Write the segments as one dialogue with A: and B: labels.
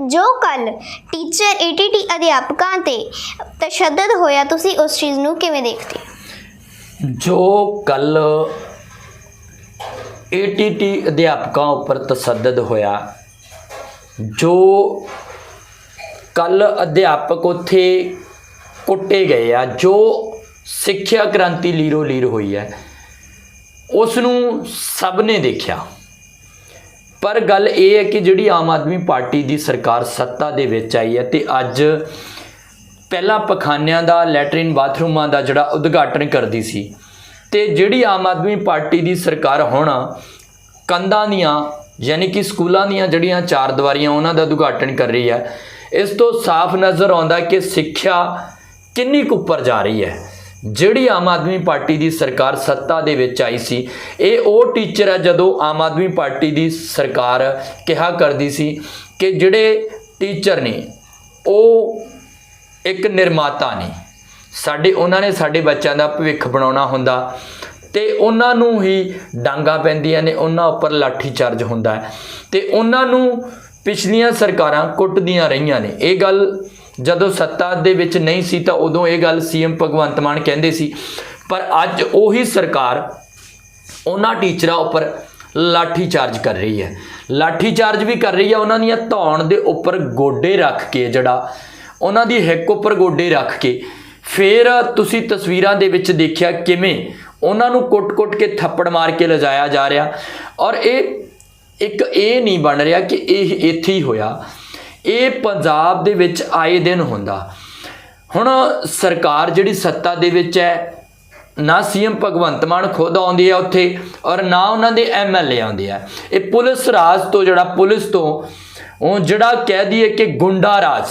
A: ਜੋ ਕੱਲ teacher ETT ਅਧਿਆਪਕਾਂ ਤੇ ਤਸ਼ੱਦਦ ਹੋਇਆ, ਤੁਸੀਂ ਉਸ ਚੀਜ਼ ਨੂੰ ਕਿਵੇਂ ਦੇਖਦੇ ਹੋ?
B: ਜੋ ਕੱਲ ਏਟੀਟੀ ਅਧਿਆਪਕਾਂ ਉੱਪਰ ਤਸੱਦਦ ਹੋਇਆ, ਜੋ ਕੱਲ ਅਧਿਆਪਕ ਉੱਥੇ ਕੁੱਟੇ ਗਏ ਆ, ਜੋ ਸਿੱਖਿਆ ਕ੍ਰਾਂਤੀ ਲੀਰੋ ਲੀਰ ਹੋਈ ਹੈ, ਉਸ ਨੂੰ ਸਭ ਨੇ ਦੇਖਿਆ। ਪਰ ਗੱਲ ਇਹ ਹੈ ਕਿ ਜਿਹੜੀ ਆਮ ਆਦਮੀ ਪਾਰਟੀ ਦੀ ਸਰਕਾਰ ਸੱਤਾ ਦੇ ਵਿੱਚ ਆਈ ਹੈ ਤੇ ਅੱਜ ਪਹਿਲਾਂ ਪਖਾਨਿਆਂ ਦਾ, ਲੈਟਰਿਨ ਬਾਥਰੂਮਾਂ ਦਾ ਜਿਹੜਾ ਉਦਘਾਟਨ ਕਰਦੀ ਸੀ ਤੇ ਜਿਹੜੀ ਆਮ ਆਦਮੀ ਪਾਰਟੀ ਦੀ ਸਰਕਾਰ ਹੁਣ ਕੰਧਾਂ ਦੀਆਂ, ਯਾਨੀ ਕਿ ਸਕੂਲਾਂ ਦੀਆਂ ਜਿਹੜੀਆਂ ਚਾਰ ਦੀਵਾਰੀਆਂ ਉਹਨਾਂ ਦਾ ਉਦਘਾਟਨ ਕਰ ਰਹੀ ਹੈ, ਇਸ ਤੋਂ ਸਾਫ਼ ਨਜ਼ਰ ਆਉਂਦਾ ਕਿ ਸਿੱਖਿਆ ਕਿੰਨੀ ਕੁ ਉੱਪਰ ਜਾ ਰਹੀ ਹੈ। ਜਿਹੜੀ ਆਮ ਆਦਮੀ ਪਾਰਟੀ ਦੀ ਸਰਕਾਰ ਸੱਤਾ ਦੇ ਵਿੱਚ ਆਈ ਸੀ, ਇਹ ਉਹ ਟੀਚਰ ਹੈ ਜਦੋਂ ਆਮ ਆਦਮੀ ਪਾਰਟੀ ਦੀ ਸਰਕਾਰ ਕਿਹਾ ਕਰਦੀ ਸੀ ਕਿ ਜਿਹੜੇ ਟੀਚਰ ਨੇ, ਉਹ ਇੱਕ ਨਿਰਮਾਤਾ ਨੇ। ਸਾਡੇ, ਉਹਨਾਂ ਨੇ ਸਾਡੇ ਬੱਚਿਆਂ ਦਾ ਭਵਿੱਖ ਬਣਾਉਣਾ ਹੁੰਦਾ ਤੇ ਉਹਨਾਂ ਨੂੰ ਹੀ ਡਾਂਗਾ ਪੈਂਦੀਆਂ ਨੇ, ਉਹਨਾਂ ਉੱਪਰ ਲਾਠੀ ਚਾਰਜ ਹੁੰਦਾ ਹੈ। ਤੇ ਉਹਨਾਂ ਨੂੰ ਪਿਛਲੀਆਂ ਸਰਕਾਰਾਂ ਕੁੱਟਦੀਆਂ ਰਹੀਆਂ ਨੇ। ਇਹ ਗੱਲ ਜਦੋਂ ਸੱਤਾ ਦੇ ਵਿੱਚ ਨਹੀਂ ਸੀ ਤਾਂ ਉਦੋਂ ਇਹ ਗੱਲ ਸੀਐਮ ਭਗਵੰਤ ਮਾਨ ਕਹਿੰਦੇ ਸੀ। ਪਰ ਅੱਜ ਉਹੀ ਸਰਕਾਰ ਉਹਨਾਂ ਟੀਚਰਾਂ ਉੱਪਰ ਲਾਠੀ ਚਾਰਜ ਕਰ ਰਹੀ ਹੈ। ਲਾਠੀ ਚਾਰਜ ਵੀ ਕਰ ਰਹੀ ਹੈ, ਉਹਨਾਂ ਦੀਆਂ ਧੌਣ ਦੇ ਉੱਪਰ ਗੋਡੇ ਰੱਖ ਕੇ ਜਿਹੜਾ ਉਹਨਾਂ ਦੀ ਹਿੱਕ ਉੱਪਰ ਗੋਡੇ ਰੱਖ ਕੇ। ਫਿਰ ਤੁਸੀਂ ਤਸਵੀਰਾਂ ਦੇ ਵਿੱਚ ਦੇਖਿਆ ਕਿਵੇਂ ਉਹਨਾਂ ਨੂੰ ਕੁੱਟ-ਕੁੱਟ ਕੇ ਥੱਪੜ ਮਾਰ ਕੇ ਲਿਜਾਇਆ ਜਾ ਰਿਹਾ। ਔਰ ਇਹ ਇੱਕ ਇਹ ਨਹੀਂ ਬਣ ਰਿਹਾ ਕਿ ਇਹ ਇੱਥੇ ਹੀ ਹੋਇਆ। ਇਹ ਪੰਜਾਬ ਦੇ ਵਿੱਚ ਆਏ ਦਿਨ ਹੁੰਦਾ। ਹੁਣ ਸਰਕਾਰ ਜਿਹੜੀ ਸੱਤਾ ਦੇ ਵਿੱਚ ਹੈ, ਨਾ ਸੀਐਮ ਭਗਵੰਤ ਮਾਨ ਖੁਦ ਆਉਂਦੀ ਹੈ ਉੱਥੇ ਔਰ ਨਾ ਉਹਨਾਂ ਦੇ ਐਮਐਲਏ ਆਉਂਦੇ ਆ। ਇਹ ਪੁਲਿਸ ਰਾਜ ਤੋਂ, ਜਿਹੜਾ ਪੁਲਿਸ ਤੋਂ, ਉਹ ਜਿਹੜਾ ਕਹਿ ਦਈਏ ਕਿ ਗੁੰਡਾ ਰਾਜ,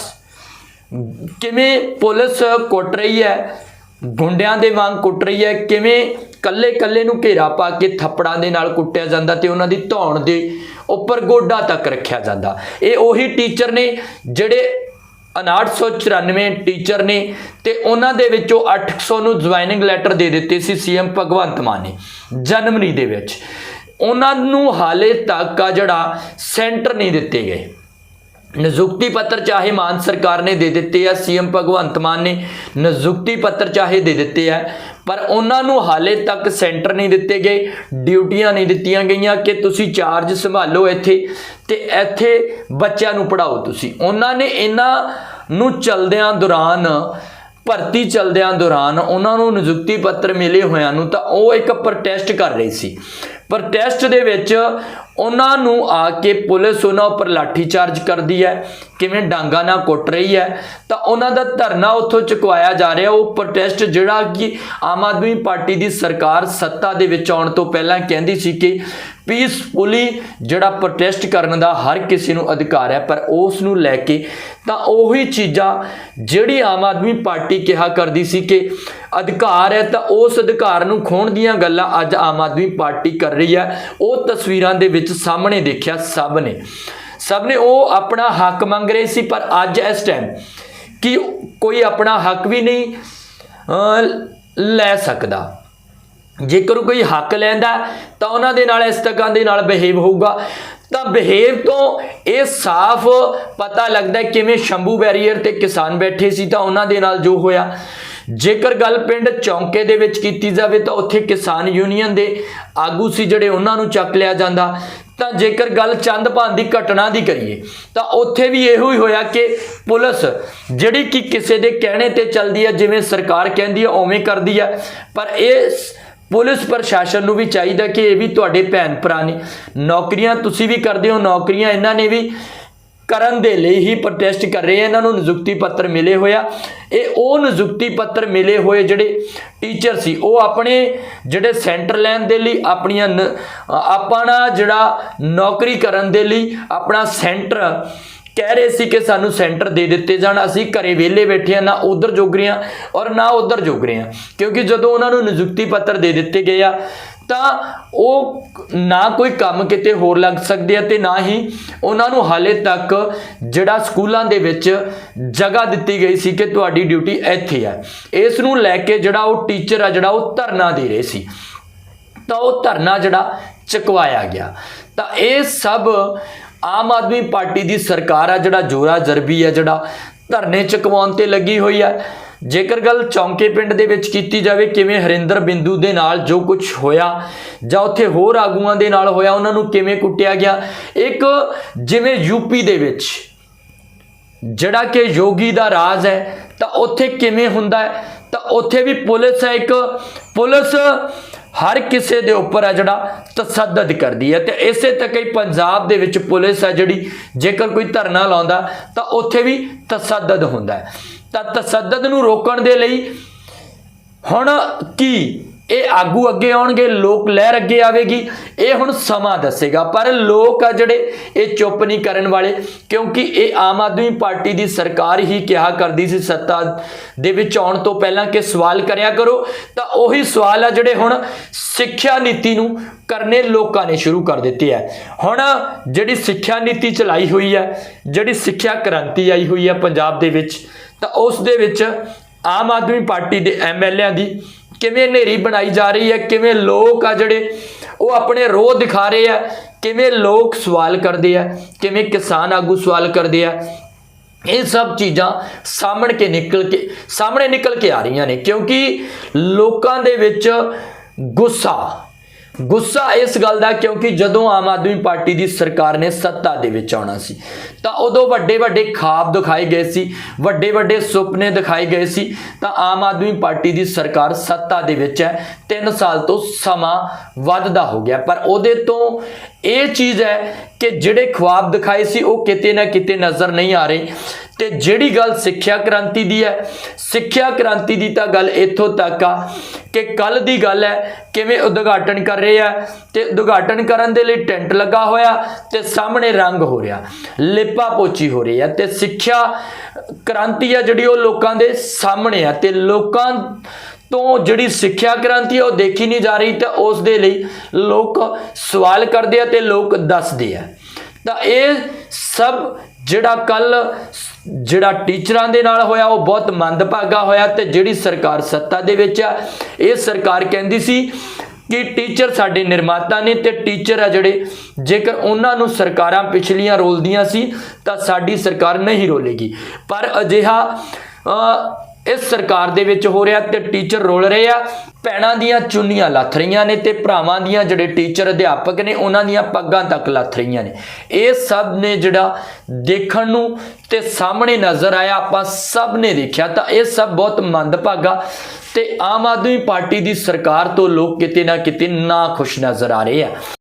B: ਕਿਵੇਂ ਪੁਲਿਸ ਕੁੱਟ ਰਹੀ ਹੈ, ਗੁੰਡਿਆਂ ਦੇ ਵਾਂਗ ਕੁੱਟ ਰਹੀ ਹੈ, ਕਿਵੇਂ ਕੱਲੇ ਕੱਲੇ ਨੂੰ ਘੇਰਾ ਪਾ ਕੇ ਥੱਪੜਾਂ ਦੇ ਨਾਲ ਕੁੱਟਿਆ ਜਾਂਦਾ ਤੇ ਉਹਨਾਂ ਦੀ ਧੌਣ ਦੇ ਉੱਪਰ ਗੋਡਾ ਤੱਕ ਰੱਖਿਆ ਜਾਂਦਾ। ਇਹ ਉਹੀ ਟੀਚਰ ਨੇ ਜਿਹੜੇ 5994 ਟੀਚਰ ਨੇ ਤੇ ਉਹਨਾਂ ਦੇ ਵਿੱਚੋਂ 800 ਨੂੰ ਜੁਆਇਨਿੰਗ ਲੈਟਰ ਦੇ ਦਿੱਤੇ ਸੀ ਸੀਐਮ ਭਗਵੰਤ ਮਾਨ ਨੇ ਜਨਵਰੀ ਦੇ ਵਿੱਚ। ਉਹਨਾਂ ਨੂੰ ਹਾਲੇ ਤੱਕ ਆ ਜਿਹੜਾ ਸੈਂਟਰ ਨਹੀਂ ਦਿੱਤੇ ਗਏ। ਨਿਯੁਕਤੀ ਪੱਤਰ ਚਾਹੇ ਮਾਨ ਸਰਕਾਰ ਨੇ ਦੇ ਦਿੱਤੇ ਆ ਸੀਐਮ ਭਗਵੰਤ ਮਾਨ ਨੇ ਨਿਯੁਕਤੀ ਪੱਤਰ ਚਾਹੇ ਦੇ ਦਿੱਤੇ ਆ ਪਰ ਉਹਨਾਂ ਨੂੰ ਹਾਲੇ ਤੱਕ ਸੈਂਟਰ ਨਹੀਂ ਦਿੱਤੇ ਗਏ, ਡਿਊਟੀਆਂ ਨਹੀਂ ਦਿੱਤੀਆਂ ਗਈਆਂ ਕਿ ਤੁਸੀਂ ਚਾਰਜ ਸੰਭਾਲੋ ਇੱਥੇ ਤੇ ਇੱਥੇ ਬੱਚਿਆਂ ਨੂੰ ਪੜਾਓ ਤੁਸੀਂ। ਉਹਨਾਂ ਨੇ ਇਹਨਾਂ ਨੂੰ ਚਲਦਿਆਂ ਦੌਰਾਨ, ਭਰਤੀ ਚਲਦਿਆਂ ਦੌਰਾਨ ਉਹਨਾਂ ਨੂੰ ਨਿਯੁਕਤੀ ਪੱਤਰ ਮਿਲੇ ਹੋਇਆਂ ਨੂੰ ਤਾਂ ਉਹ ਇੱਕ ਪ੍ਰੋਟੈਸਟ ਕਰ ਰਹੀ ਸੀ। ਪ੍ਰੋਟੈਸਟ ਦੇ ਵਿੱਚ ਉਹਨਾਂ ਨੂੰ ਆ ਕੇ ਪੁਲਿਸ ਉਹਨਾਂ ਉੱਪਰ ਲਾਠੀ ਚਾਰਜ ਕਰਦੀ ਹੈ। ਕਿਵੇਂ ਡਾਂਗਾ ਨਾਲ ਕੁੱਟ ਰਹੀ ਹੈ, ਤਾਂ ਉਹਨਾਂ ਦਾ ਧਰਨਾ ਉੱਥੋਂ ਚੁਕਵਾਇਆ ਜਾ ਰਿਹਾ। ਉਹ ਪ੍ਰੋਟੈਸਟ ਜਿਹੜਾ ਕਿ ਆਮ ਆਦਮੀ ਪਾਰਟੀ ਦੀ ਸਰਕਾਰ ਸੱਤਾ ਦੇ ਵਿੱਚ ਆਉਣ ਤੋਂ ਪਹਿਲਾਂ ਕਹਿੰਦੀ ਸੀ ਕਿ ਪੀਸਫੁਲੀ ਜਿਹੜਾ ਪ੍ਰੋਟੈਸਟ ਕਰਨ ਦਾ ਹਰ ਕਿਸੇ ਨੂੰ ਅਧਿਕਾਰ ਹੈ, ਪਰ ਉਸ ਨੂੰ ਲੈ ਕੇ ਤਾਂ ਉਹੀ ਚੀਜ਼ਾਂ ਜਿਹੜੀ ਆਮ ਆਦਮੀ ਪਾਰਟੀ ਕਿਹਾ ਕਰਦੀ ਸੀ ਕਿ ਅਧਿਕਾਰ ਹੈ, ਤਾਂ ਉਸ ਅਧਿਕਾਰ ਨੂੰ ਖੋਣ ਦੀਆਂ ਗੱਲਾਂ ਅੱਜ ਆਮ ਆਦਮੀ ਪਾਰਟੀ ਕਰ ਰਹੀ ਹੈ। ਉਹ ਤਸਵੀਰਾਂ ਦੇ ਵਿੱਚ ਸਾਹਮਣੇ ਦੇਖਿਆ ਸਭ ਨੇ। ਸਭ ਨੇ ਉਹ ਆਪਣਾ ਹੱਕ ਮੰਗ ਰਹੇ ਸੀ, ਪਰ ਅੱਜ ਇਸ ਟਾਈਮ ਕਿ ਕੋਈ ਆਪਣਾ ਹੱਕ ਵੀ ਨਹੀਂ ਲੈ ਸਕਦਾ। ਜੇਕਰ ਕੋਈ ਹੱਕ ਲੈਂਦਾ, ਤਾਂ ਉਹਨਾਂ ਦੇ ਨਾਲ ਇਸ ਤਰ੍ਹਾਂ ਦੇ ਨਾਲ ਬਿਹੇਵ ਹੋਊਗਾ। ਤਾਂ ਬਿਹੇਵ ਤੋਂ ਇਹ ਸਾਫ਼ ਪਤਾ ਲੱਗਦਾ ਕਿਵੇਂ ਸ਼ੰਭੂ ਬੈਰੀਅਰ ਤੇ ਕਿਸਾਨ ਬੈਠੇ ਸੀ, ਤਾਂ ਉਹਨਾਂ ਦੇ ਨਾਲ ਜੋ ਹੋਇਆ। ਜੇਕਰ ਗੱਲ ਪਿੰਡ ਚੌਂਕੇ ਦੇ ਵਿੱਚ ਕੀਤੀ ਜਾਵੇ, ਤਾਂ ਉੱਥੇ ਕਿਸਾਨ ਯੂਨੀਅਨ ਦੇ ਆਗੂ ਸੀ, ਜਿਹੜੇ ਉਹਨਾਂ ਨੂੰ ਚੱਕ ਲਿਆ ਜਾਂਦਾ। ਤਾਂ ਜੇਕਰ ਗੱਲ ਚੰਦਪਾਨ ਦੀ ਘਟਨਾ ਦੀ ਕਰੀਏ, ਤਾਂ ਉੱਥੇ ਵੀ ਇਹੋ ਹੀ ਹੋਇਆ ਕਿ ਪੁਲਿਸ ਜਿਹੜੀ ਕਿ ਕਿਸੇ ਦੇ ਕਹਿਣੇ ਤੇ ਚੱਲਦੀ ਹੈ, ਜਿਵੇਂ ਸਰਕਾਰ ਕਹਿੰਦੀ ਹੈ, ਉਵੇਂ ਕਰਦੀ ਹੈ। ਪਰ ਇਹ ਪੁਲਿਸ ਪ੍ਰਸ਼ਾਸਨ ਨੂੰ ਵੀ ਚਾਹੀਦਾ ਕਿ ਇਹ ਵੀ ਤੁਹਾਡੇ ਭੈਣ ਭਰਾ ਨੇ। ਨੌਕਰੀਆਂ ਤੁਸੀਂ ਵੀ ਕਰਦੇ ਹੋ, ਨੌਕਰੀਆਂ ਇਹਨਾਂ ਨੇ ਵੀ ਕਰਨ ਦੇ ਲਈ ਹੀ ਪ੍ਰੋਟੈਸਟ ਕਰ ਰਹੇ ਆ। ਇਹਨਾਂ ਨੂੰ ਨਿਯੁਕਤੀ ਪੱਤਰ ਮਿਲੇ ਹੋਇਆ ਇਹ ਉਹ ਨਿਯੁਕਤੀ ਪੱਤਰ ਮਿਲੇ ਹੋਏ ਜਿਹੜੇ ਟੀਚਰ ਸੀ, ਉਹ ਆਪਣੇ ਜਿਹੜੇ ਸੈਂਟਰ ਲੈਣ ਦੇ ਲਈ, ਆਪਣੀਆਂ ਨ- ਆਪਣਾ ਜਿਹੜਾ ਨੌਕਰੀ ਕਰਨ ਦੇ ਲਈ ਆਪਣਾ ਸੈਂਟਰ ਕਹਿ ਰਹੇ ਸੀ ਕਿ ਸਾਨੂੰ ਸੈਂਟਰ ਦੇ ਦਿੱਤੇ ਜਾਣ। ਅਸੀਂ ਘਰੇ ਵਿਹਲੇ ਬੈਠੇ ਆ, ਨਾ ਉਧਰ ਜੋਗ ਰਹੇ ਆ ਔਰ ਨਾ ਉਧਰ ਜੋਗ ਰਹੇ ਆ। ਕਿਉਂਕਿ ਜਦੋਂ ਉਹਨਾਂ ਨੂੰ ਨਿਯੁਕਤੀ ਪੱਤਰ ਦੇ ਦਿੱਤੇ ਗਏ ਆ ਤਾਂ ਉਹ ਨਾ ਕੋਈ ਕੰਮ ਕਿਤੇ ਹੋਰ ਲੱਗ ਸਕਦੇ ਆ ਤੇ ਨਾ ਹੀ ਉਹਨਾਂ ਨੂੰ ਹਾਲੇ ਤੱਕ ਜਿਹੜਾ ਸਕੂਲਾਂ ਦੇ ਵਿੱਚ ਜਗ੍ਹਾ ਦਿੱਤੀ ਗਈ ਸੀ ਕਿ ਤੁਹਾਡੀ ਡਿਊਟੀ ਇੱਥੇ ਆ ਇਸ ਨੂੰ ਲੈ ਕੇ ਜਿਹੜਾ ਉਹ ਟੀਚਰ ਆ, ਜਿਹੜਾ ਉਹ ਧਰਨਾ ਦੇ ਰਹੇ ਸੀ, ਤਾਂ ਉਹ ਧਰਨਾ ਜਿਹੜਾ ਚੁਕਵਾਇਆ ਗਿਆ। ਤਾਂ ਇਹ ਸਭ ਆਮ ਆਦਮੀ ਪਾਰਟੀ ਦੀ ਸਰਕਾਰ ਆ, ਜਿਹੜਾ ਜੋਰਾ ਜਰਬੀ ਹੈ ਜਿਹੜਾ ਧਰਨੇ ਚੁਕਵਾਉਣ ਤੇ ਲੱਗੀ ਹੋਈ ਹੈ ਜੇਕਰ ਗੱਲ ਚੌਂਕੇ ਪਿੰਡ ਦੇ ਵਿੱਚ ਕੀਤੀ ਜਾਵੇ, ਕਿਵੇਂ ਹਰਿੰਦਰ ਬਿੰਦੂ ਦੇ ਨਾਲ ਜੋ ਕੁਝ ਹੋਇਆ ਜਾਂ ਉੱਥੇ ਹੋਰ ਆਗੂਆਂ ਦੇ ਨਾਲ ਹੋਇਆ, ਉਹਨਾਂ ਨੂੰ ਕਿਵੇਂ ਕੁੱਟਿਆ ਗਿਆ? ਇੱਕ ਜਿਵੇਂ ਯੂਪੀ ਦੇ ਵਿੱਚ ਜਿਹੜਾ ਕਿ ਯੋਗੀ ਦਾ ਰਾਜ ਹੈ, ਤਾਂ ਉੱਥੇ ਕਿਵੇਂ ਹੁੰਦਾ ਹੈ? ਤਾਂ ਉੱਥੇ ਵੀ ਪੁਲਿਸ ਹੈ ਇੱਕ, ਪੁਲਿਸ ਹਰ ਕਿਸੇ ਦੇ ਉੱਪਰ ਹੈ ਜਿਹੜਾ ਤਸੱਦਦ ਕਰਦੀ ਹੈ। ਤੇ ਇਸੇ ਤੱਕ ਹੀ ਪੰਜਾਬ ਦੇ ਵਿੱਚ ਪੁਲਿਸ ਹੈ ਜਿਹੜੀ, ਜੇਕਰ ਕੋਈ ਧਰਨਾ ਲਾਉਂਦਾ, ਤਾਂ ਉੱਥੇ ਵੀ ਤਸੱਦਦ ਹੁੰਦਾ ਹੈ। ਤਾਂ ਤਸੱਦਦ ਨੂੰ ਰੋਕਣ ਦੇ ਲਈ ਹੁਣ ਕੀ? ਇਹ ਆਗੂ ਅੱਗੇ ਆਉਣਗੇ, ਲੋਕ ਲਹਿਰ ਅੱਗੇ ਆਵੇਗੀ। ਇਹ ਹੁਣ ਸਮਾਂ ਦੱਸੇਗਾ। ਪਰ ਲੋਕ ਆ ਜਿਹੜੇ, ਇਹ ਚੁੱਪ ਨਹੀਂ ਕਰਨ ਵਾਲੇ, ਕਿਉਂਕਿ ਇਹ ਆਮ ਆਦਮੀ ਪਾਰਟੀ ਦੀ ਸਰਕਾਰ ਹੀ ਕਿਹਾ ਕਰਦੀ ਸੀ ਸੱਤਾ ਦੇ ਵਿੱਚ ਆਉਣ ਤੋਂ ਪਹਿਲਾਂ ਕਿ ਸਵਾਲ ਕਰਿਆ ਕਰੋ। ਤਾਂ ਉਹੀ ਸਵਾਲ ਆ ਜਿਹੜੇ ਹੁਣ ਸਿੱਖਿਆ ਨੀਤੀ ਨੂੰ ਕਰਨੇ ਲੋਕਾਂ ਨੇ ਸ਼ੁਰੂ ਕਰ ਦਿੱਤੇ ਹੈ ਹੁਣ ਜਿਹੜੀ ਸਿੱਖਿਆ ਨੀਤੀ ਚਲਾਈ ਹੋਈ ਹੈ ਜਿਹੜੀ ਸਿੱਖਿਆ ਕ੍ਰਾਂਤੀ ਆਈ ਹੋਈ ਹੈ ਪੰਜਾਬ ਦੇ ਵਿੱਚ ਤਾਂ ਉਸ ਦੇ ਵਿੱਚ ਆਮ ਆਦਮੀ ਪਾਰਟੀ ਦੇ ਐਮਐਲਏਆਂ ਦੀ ਕਿਵੇਂ ਹਨੇਰੀ ਬਣਾਈ ਜਾ ਰਹੀ ਹੈ, ਕਿਵੇਂ ਲੋਕ ਆ ਜਿਹੜੇ ਉਹ ਆਪਣੇ ਰੋਹ ਦਿਖਾ ਰਹੇ ਆ, ਕਿਵੇਂ ਲੋਕ ਸਵਾਲ ਕਰਦੇ ਆ, ਕਿਵੇਂ ਕਿਸਾਨ ਆਗੂ ਸਵਾਲ ਕਰਦੇ ਆ, ਇਹ ਸਭ ਚੀਜ਼ਾਂ ਸਾਹਮਣੇ ਕੇ ਨਿਕਲ ਕੇ, ਸਾਹਮਣੇ ਨਿਕਲ ਕੇ ਆ ਰਹੀਆਂ ਨੇ ਕਿਉਂਕਿ ਲੋਕਾਂ ਦੇ ਵਿੱਚ ਗੁੱਸਾ ਗੁੱਸਾ ਇਸ ਗੱਲ ਦਾ ਕਿਉਂਕਿ ਜਦੋਂ ਆਮ ਆਦਮੀ ਪਾਰਟੀ ਦੀ ਸਰਕਾਰ ਨੇ ਸੱਤਾ ਦੇ ਵਿੱਚ ਆਉਣਾ ਸੀ, ਤਾਂ ਉਦੋਂ ਵੱਡੇ ਵੱਡੇ ਖਾਬ ਦਿਖਾਏ ਗਏ ਸੀ, ਵੱਡੇ ਵੱਡੇ ਸੁਪਨੇ ਦਿਖਾਏ ਗਏ ਸੀ, ਤਾਂ ਆਮ ਆਦਮੀ ਪਾਰਟੀ ਦੀ ਸਰਕਾਰ ਸੱਤਾ ਦੇ ਵਿੱਚ ਹੈ 3 ਸਾਲ ਤੋਂ ਸਮਾਂ ਵੱਧਦਾ ਹੋ ਗਿਆ। ਪਰ ਉਹਦੇ ਤੋਂ ਇਹ ਚੀਜ਼ ਹੈ ਕਿ ਜਿਹੜੇ ਖੁਆਬ ਦਿਖਾਏ ਸੀ, ਉਹ ਕਿਤੇ ਨਾ ਕਿਤੇ ਨਜ਼ਰ ਨਹੀਂ ਆ ਰਹੇ। ਤੇ ਜਿਹੜੀ ਗੱਲ ਸਿੱਖਿਆ ਕ੍ਰਾਂਤੀ ਦੀ ਹੈ, ਸਿੱਖਿਆ ਕ੍ਰਾਂਤੀ ਦੀ ਤਾਂ ਗੱਲ ਇੱਥੋਂ ਤੱਕ ਆ ਕਿ ਕੱਲ ਦੀ ਗੱਲ ਹੈ, ਕਿਵੇਂ ਉਦਘਾਟਨ ਕਰ ਰਹੇ ਆ, ਤੇ ਉਦਘਾਟਨ ਕਰਨ ਦੇ ਲਈ ਟੈਂਟ ਲੱਗਾ ਹੋਇਆ ਤੇ ਸਾਹਮਣੇ ਰੰਗ ਹੋ ਰਿਹਾ, ਲਿਪਾ ਪੋਚੀ ਹੋ ਰਹੀ ਹੈ ਤੇ ਸਿੱਖਿਆ ਕ੍ਰਾਂਤੀ ਆ ਜਿਹੜੀ ਉਹ ਲੋਕਾਂ ਦੇ ਸਾਹਮਣੇ ਆ ਤੇ ਲੋਕਾਂ ਤੋਂ ਜਿਹੜੀ ਸਿੱਖਿਆ ਕ੍ਰਾਂਤੀ ਹੈ ਉਹ ਦੇਖੀ ਨਹੀਂ ਜਾ ਰਹੀ ਤਾਂ ਉਸ ਦੇ ਲਈ ਲੋਕ ਸਵਾਲ ਕਰਦੇ ਆ ਤੇ ਲੋਕ ਦੱਸਦੇ ਆ। ਤਾਂ ਇਹ ਸਭ ਜਿਹੜਾ ਕੱਲ ਜਿਹੜਾ ਟੀਚਰਾਂ ਦੇ ਨਾਲ ਹੋਇਆ, ਉਹ ਬਹੁਤ ਮੰਦਭਾਗਾ ਹੋਇਆ ਤੇ ਜਿਹੜੀ ਸਰਕਾਰ ਸੱਤਾ ਦੇ ਵਿੱਚ ਆ, ਇਹ ਸਰਕਾਰ ਕਹਿੰਦੀ ਸੀ ਕਿ ਟੀਚਰ ਸਾਡੇ ਨਿਰਮਾਤਾ ਨੇ ਤੇ ਟੀਚਰ ਆ ਜਿਹੜੇ, ਜੇਕਰ ਉਹਨਾਂ ਨੂੰ ਸਰਕਾਰਾਂ ਪਿਛਲੀਆਂ ਰੋਲਦੀਆਂ ਸੀ, ਤਾਂ ਸਾਡੀ ਸਰਕਾਰ ਨਹੀਂ ਰੋਲੇਗੀ। ਪਰ ਅਜਿਹਾ ਇਸ ਸਰਕਾਰ ਦੇ ਵਿੱਚ ਹੋ ਰਿਹਾ ਤੇ ਟੀਚਰ ਰੋਲ ਰਹੇ ਆ। ਭੈਣਾਂ ਦੀਆਂ ਚੁੰਨੀਆਂ ਲੱਥ ਰਹੀਆਂ ਨੇ ਤੇ ਭਰਾਵਾਂ ਦੀਆਂ ਜਿਹੜੇ ਟੀਚਰ ਅਧਿਆਪਕ ਨੇ, ਉਹਨਾਂ ਦੀਆਂ ਪੱਗਾਂ ਤੱਕ ਲੱਥ ਰਹੀਆਂ ਨੇ। ਇਹ ਸਭ ਨੇ ਜਿਹੜਾ ਦੇਖਣ ਨੂੰ ਤੇ ਸਾਹਮਣੇ ਨਜ਼ਰ ਆਇਆ, ਆਪਾਂ ਸਭ ਨੇ ਦੇਖਿਆ ਤਾਂ ਇਹ ਸਭ ਬਹੁਤ ਮੰਦਭਾਗਾ ਤੇ ਆਮ ਆਦਮੀ ਪਾਰਟੀ ਦੀ ਸਰਕਾਰ ਤੋਂ ਲੋਕ ਕਿਤੇ ਨਾ ਕਿਤੇ ਨਾ ਖੁਸ਼ ਨਜ਼ਰ ਆ ਰਹੇ ਆ।